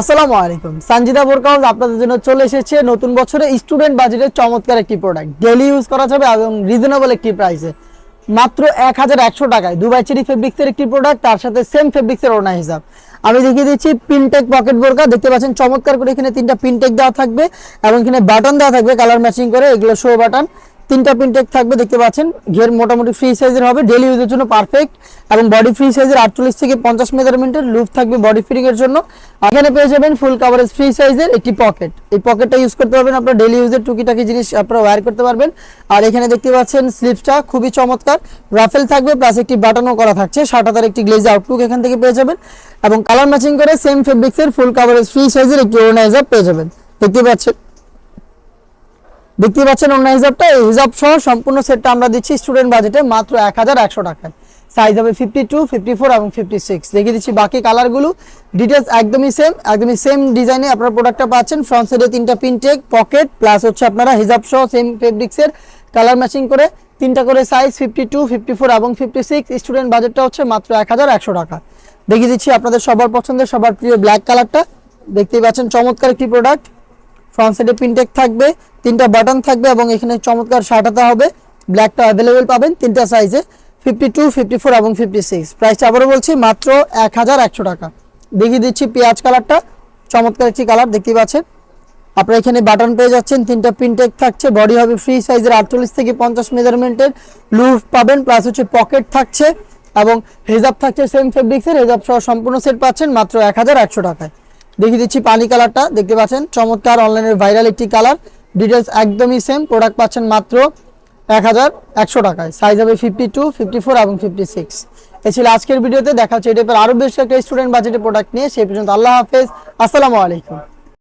আসসালামু আলাইকুম। সঞ্জিদা বোরকাউজ আপনাদের জন্য চলে এসেছে নতুন বছরে স্টুডেন্ট বাজেটের চমৎকার একটি প্রোডাক্ট ডেলি ইউজ করা যাবে এবং রিজনেবল একটি প্রাইসে মাত্র এক হাজার একশো টাকায় দুবাই চেরি ফেব্রিক্সের একটি প্রোডাক্ট তার সাথে সেম ফেব্রিক্সের ওনা হিসাব। আমি দেখিয়ে দিচ্ছি পিনটেক পকেট বোরকা। দেখতে পাচ্ছেন চমৎকার করে এখানে তিনটা পিনটেক দেওয়া থাকবে এবং এখানে বাটন দেওয়া থাকবে কালার ম্যাচিং করে। এগুলো শো বাটন তিনটা পিনটেক থাকবে, দেখতে পাচ্ছেন? ঘের মোটামুটি ফ্রি সাইজের হবে ডেলি ইউজের জন্য পারফেক্ট এবং বডি ফ্রি সাইজের আটচল্লিশ থেকে পঞ্চাশ মেজারমেন্টের লুপ থাকবে বডি ফিটিং এর জন্য। এখানে পেয়ে যাবেন ফুল কাভারেজ ফ্রি সাইজের একটি পকেট এই পকেটটা ইউজ করতে পারবেন আপনার ডেলি ইউজের টুকিটাকি জিনিস আপনারা ওয়্যার করতে পারবেন। আর এখানে দেখতে পাচ্ছেন স্লিপসটা খুবই চমৎকার। রাফেল থাকবে প্লাস একটি বাটনও করা থাকছে ষাট হাজার একটি গ্লেজ আউটলুক এখান থেকে পেয়ে যাবেন। এবং কালার ম্যাচিং করে সেম ফেব্রিক্সের ফুল কাভারেজ ফ্রি সাইজের একটি অর্গানাইজার পেয়ে যাবেন। দেখতে পাচ্ছেন? দেখতে পাচ্ছেন অন্য হিসাবটা, এই হিসাব সহ সম্পূর্ণ সেটটা আমরা দিচ্ছি স্টুডেন্ট বাজেটে মাত্র এক হাজার একশো টাকায়। সাইজ হবে ফিফটি টু ফিফটি ফোর এবং ফিফটি সিক্স দেখিয়ে দিচ্ছি বাকি কালারগুলো ডিটেলস একদমই সেম একদমই সেম ডিজাইনে আপনার প্রোডাক্টটা পাচ্ছেন। ফ্রন্ট সাইডে তিনটা পিনটেক পকেট প্লাস হচ্ছে আপনারা হিসাব সহ সেম ফেব্রিক্সের কালার ম্যাচিং করে তিনটা করে size fifty two fifty four এবং ফিফটি সিক্স স্টুডেন্ট বাজেটটা হচ্ছে মাত্র এক হাজার একশো টাকা। দেখিয়ে দিচ্ছি আপনাদের সবার পছন্দের, সবার প্রিয় ব্ল্যাক কালারটা দেখতেই পাচ্ছেন চমৎকার একটি প্রোডাক্ট ফ্রন্ট সাইডে পিনটেক থাকবে, তিনটা বাটন থাকবে এবং এখানে চমৎকার শার্টাতে হবে। ব্ল্যাকটা অ্যাভেলেবেল পাবেন তিনটা সাইজে ফিফটি টু ফিফটি ফোর এবং ফিফটি সিক্স প্রাইসটা আবারও বলছি, মাত্র এক হাজার একশো টাকা। দেখিয়ে দিচ্ছি পেঁয়াজ কালারটা চমৎকার একটি কালার দেখতে পাচ্ছেন। আপনারা এখানে বাটন পেয়ে যাচ্ছেন, তিনটা প্রিন্টেক থাকছে বডি হবে ফ্রি সাইজের আটচল্লিশ থেকে পঞ্চাশ মেজারমেন্টের লুফ পাবেন প্লাস হচ্ছে পকেট থাকছে এবং হেজাব থাকছে সেম ফেব্রিক্সের হেজাব সহ সম্পূর্ণ সেট পাচ্ছেন, মাত্র এক হাজার একশো টাকায়। দেখিয়ে দিচ্ছি পানি কালারটা, দেখতে পাচ্ছেন? চমৎকার অনলাইনের ভাইরাল একটি কালার। ডিটেলস একদমই সেম প্রোডাক্ট পাচ্ছেন মাত্র এক হাজার একশো টাকায়। সাইজ হবে ফিফটি টু ফিফটি ফোর এবং ফিফটি সিক্স এ ছিল আজকের ভিডিওতে, দেখা হচ্ছে এই টাইপের আরও বেশ একটা স্টুডেন্ট বাজেটের প্রোডাক্ট নিয়ে। সেই পর্যন্ত আল্লাহ হাফেজ। আসসালামু আলাইকুম।